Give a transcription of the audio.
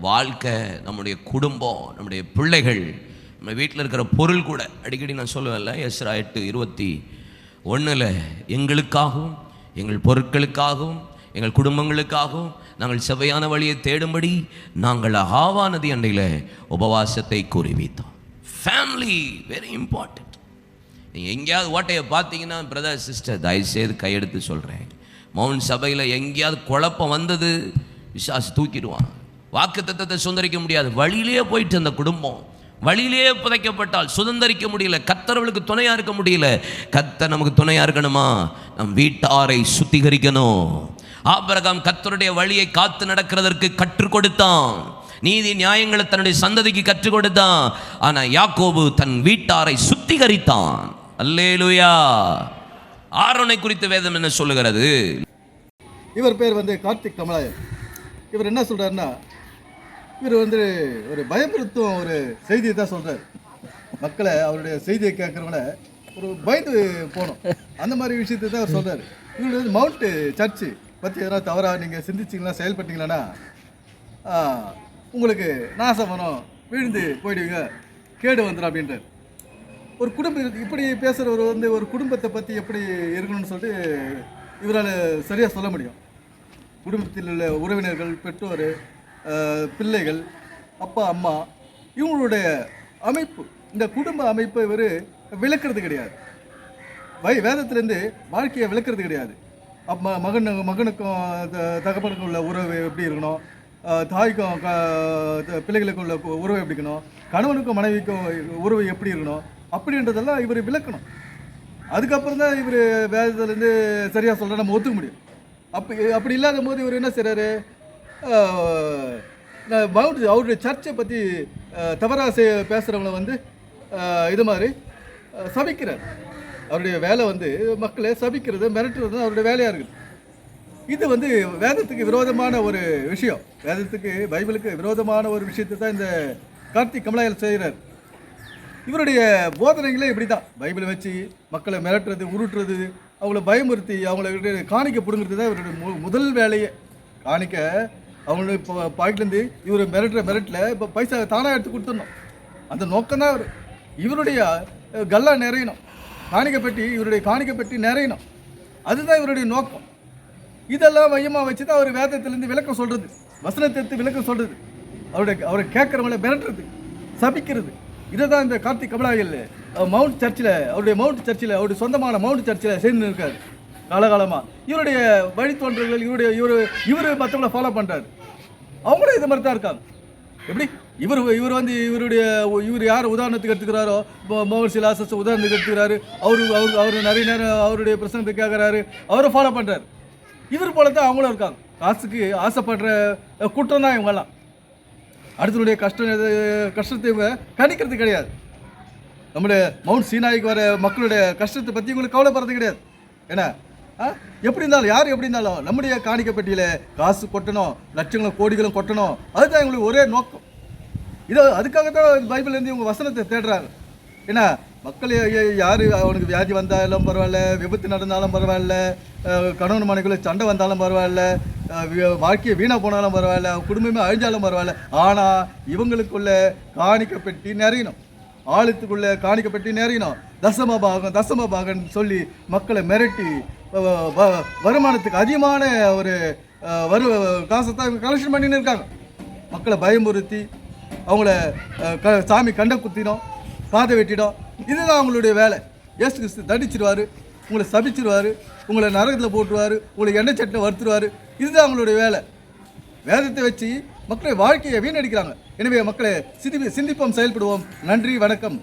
வாழ்க்கை நம்முடைய குடும்பம் நம்முடைய பிள்ளைகள் நம்ம வீட்டில் இருக்கிற பொருள் கூட. அடிக்கடி நான் சொல்லுவேன்ல எஸ்ரா எட்டு இருபத்தி ஒன்றில் எங்களுக்காகவும் எங்கள் பொருட்களுக்காகவும் எங்கள் குடும்பங்களுக்காகவும் நாங்கள் செவ்வையான வழியை தேடும்படி நாங்கள் ஆவானதி அண்டையில் உபவாசத்தை கூறி வைத்தோம் ஃபேமிலி வெரி இம்பார்ட்டண்ட் நீங்கள் எங்கேயாவது ஓட்டையை பார்த்தீங்கன்னா பிரதர் சிஸ்டர் தயவுசெய்து கையெடுத்து சொல்கிறேன் மௌன் சபையில் எங்கேயாவது குழப்பம் வந்தது விசாஸ் தூக்கிடுவான் வாக்கு தத்தத்தை சுதந்திரிக்க முடியாது. வழியிலேயே போயிட்டு அந்த குடும்பம். வழியிலேயே புதைக்கப்பட்டால் சுதந்திரிக்க முடியல. கத்தரவளுக்கு துணையா இருக்க முடியல. கத்தர் நமக்கு துணையா இருக்கணுமா? நம் வீட்டாரை சுத்திகரிக்கணும். ஆபரகம் கத்தருடைய வழியை காத்து நடக்கிறதற்கு கற்றுக் கொடுத்தான். நீதி நியாயங்களை தன்னுடைய சந்ததிக்கு கற்றுக் கொடுத்தான். ஆனா யாக்கோபு தன் வீட்டாரை சுத்திகரித்தான். அல்லேலுயா. ஆரோனை குறித்த வேதம் என்ன சொல்லுகிறது? இவர் பேர் வந்து கார்த்திக் கமலாயன். இவர் என்ன சொல்றாருன்னா இவர் வந்து ஒரு பயமுறுத்தும் ஒரு செய்தியை தான் சொல்கிறார் மக்களை அவருடைய செய்தியை கேட்குறவங்கள ஒரு பயந்து போகணும். அந்த மாதிரி விஷயத்தை தான் அவர் சொல்கிறார் இவருடைய வந்து மவுண்ட்டு சர்ச்சு பற்றி எதனா தவறாக நீங்கள் சிந்திச்சிங்களா செயல்பட்டீங்களான்னா உங்களுக்கு நாசம் வரும் விழுந்து போயிடுவீங்க கேடு வந்துடும் அப்படின்றார். ஒரு குடும்பம் இருக்குது இப்படி பேசுகிறவர் வந்து ஒரு குடும்பத்தை பற்றி எப்படி இருக்கணும்னு சொல்லிட்டு இவரால் சரியாக சொல்ல முடியும். குடும்பத்தில் உள்ள உறவினர்கள் பெற்றோர் பிள்ளைகள் அப்பா அம்மா இவங்களுடைய அமைப்பு. இந்த குடும்ப அமைப்பை இவர் விளக்குறது கிடையாது. வை வேதத்துலேருந்து வாழ்க்கையை விளக்குறது கிடையாது. அப்போ மகன் மகனுக்கும் த- தகப்பனுக்கும் உள்ள உறவு எப்படி இருக்கணும்? தாய்க்கும் க பிள்ளைகளுக்கும் உள்ள உறவு எப்படி இருக்கணும்? கணவனுக்கும் மனைவிக்கும் உறவு எப்படி இருக்கணும்? அப்படின்றதெல்லாம் இவர் விளக்கணும். அதுக்கப்புறம் தான் இவர் வேதத்துலேருந்து சரியாக சொல்கிற நம்ம ஒத்துக்க முடியும். அப்படி அப்படி இல்லாத போது இவர் என்ன செய்கிறாரு மவுண்ட் அவருடைய சர்ச்சை பற்றி தவறாக பேசுகிறவங்கள வந்து இது மாதிரி சபிக்கிறார். அவருடைய வேலை வந்து மக்களை சபிக்கிறது மிரட்டுறது அவருடைய வேலையாக இருக்குது. இது வந்து வேதத்துக்கு விரோதமான ஒரு விஷயம். வேதத்துக்கு பைபிளுக்கு விரோதமான ஒரு விஷயத்தை தான் இந்த கார்த்திக் கமலாயல் செய்கிறார். இவருடைய போதனைகளே இப்படி தான் பைபிளை வச்சு மக்களை மிரட்டுறது உருட்டுறது அவங்கள பயமுறுத்தி அவங்கள காணிக்க பிடுங்கிறது தான் இவருடைய மு முதல் வேலையே. காணிக்க அவங்கள இப்போ பாக்கெட்லேருந்து இவர் மிரட்டுற மிரட்டில் இப்போ பைசா தானாக எடுத்து கொடுத்துடணும். அந்த நோக்கம் தான் அவர். இவருடைய கல்லா நிறையணும். காணிக்க பெட்டி இவருடைய காணிக்க பெட்டி நிறையணும். அதுதான் இவருடைய நோக்கம். இதெல்லாம் மையமாக வச்சு தான் அவர் வேதத்திலேருந்து விளக்கம் சொல்கிறது வசனத்தை எடுத்து விளக்கம் சொல்கிறது அவருடைய அவரை கேட்குறவங்கள மிரட்டுறது சபிக்கிறது. இதை தான் இந்த கார்த்திக் கமலாயில் மவுண்ட் சர்ச்சில் அவருடைய மவுண்ட் சர்ச்சில் அவருடைய சொந்தமான மவுண்ட் சர்ச்சில் சேர்ந்து இருக்காரு காலகாலமாக இவருடைய வழித்தோன்றல்கள் இவருடைய இவர் இவர் மற்றவங்கள ஃபாலோ பண்ணுறாரு அவங்களும் இது மாதிரி தான் இருக்காங்க. எப்படி? இவர் இவர் வந்து இவருடைய இவர் யார் உதாரணத்துக்கு எடுத்துக்கிறாரோ மோ- மோகன் சிலாசஸ் உதாரணத்துக்கு எடுத்துக்கிறாரு. அவரு அவர் அவர் நிறைய நேரம் அவருடைய பிரசங்கத்தை கேட்குறாரு அவரை ஃபாலோ பண்ணுறாரு இவர் போல தான் அவங்களும் இருக்காங்க. காசுக்கு ஆசைப்படுற கூட்டம் தான் இவங்கெல்லாம். அடுத்தனுடைய கஷ்டம் கஷ்டத்தை இவங்க கணிக்கிறது கிடையாது. நம்முடைய மவுண்ட் சீனாய்க்கு வர மக்களுடைய கஷ்டத்தை பற்றி இவங்களுக்கு கவலைப்படுறது கிடையாது. ஏன்னா எப்படி இருந்தாலும் யார் எப்படி இருந்தாலும் நம்முடைய காணிக்கை பெட்டியில் காசு கொட்டணும் லட்சங்களும் கோடிகளும் கொட்டணும். அதுதான் இவங்களுக்கு ஒரே நோக்கம். இதோ அதுக்காக தான் பைபிள்லேருந்து இவங்க வசனத்தை தேடுறாங்க. ஏன்னா மக்கள் யார் அவனுக்கு வியாதி வந்தாலும் பரவாயில்ல விபத்து நடந்தாலும் பரவாயில்ல கணவன் மனைக்குள்ள சண்டை வந்தாலும் பரவாயில்ல வாழ்க்கையை வீணாக போனாலும் பரவாயில்ல குடும்பமே அழிஞ்சாலும் பரவாயில்ல. ஆனால் இவங்களுக்குள்ள காணிக்கை பெட்டி நிறையணும். ஆழத்துக்குள்ளே காணிக்கை பெட்டி நிறையணும். தசம பாகம் தசம பாகம் சொல்லி மக்களை மிரட்டி வருமானத்துக்கு அதிகமான ஒரு வரு காசை தான் கலெக்ஷன் பண்ணின்னு இருக்காங்க. மக்களை பயமுறுத்தி அவங்கள க சாமி கண்ட குத்திடும் காதை வெட்டிடும். இதுதான் அவங்களுடைய வேலை. ஏசு கிறிஸ்து தடிச்சிருவார் உங்களை சபிச்சிருவார் உங்களை நரகத்தில் போட்டுருவாரு உங்களை எண்ணெய் சட்டை வறுத்துருவார். இதுதான் அவங்களுடைய வேலை. வேதத்தை வச்சு மக்களை வாழ்க்கையை வீணடிக்கிறாங்க. எனவே மக்களை சிந்தி சிந்திப்போம் செயல்படுவோம். நன்றி வணக்கம்.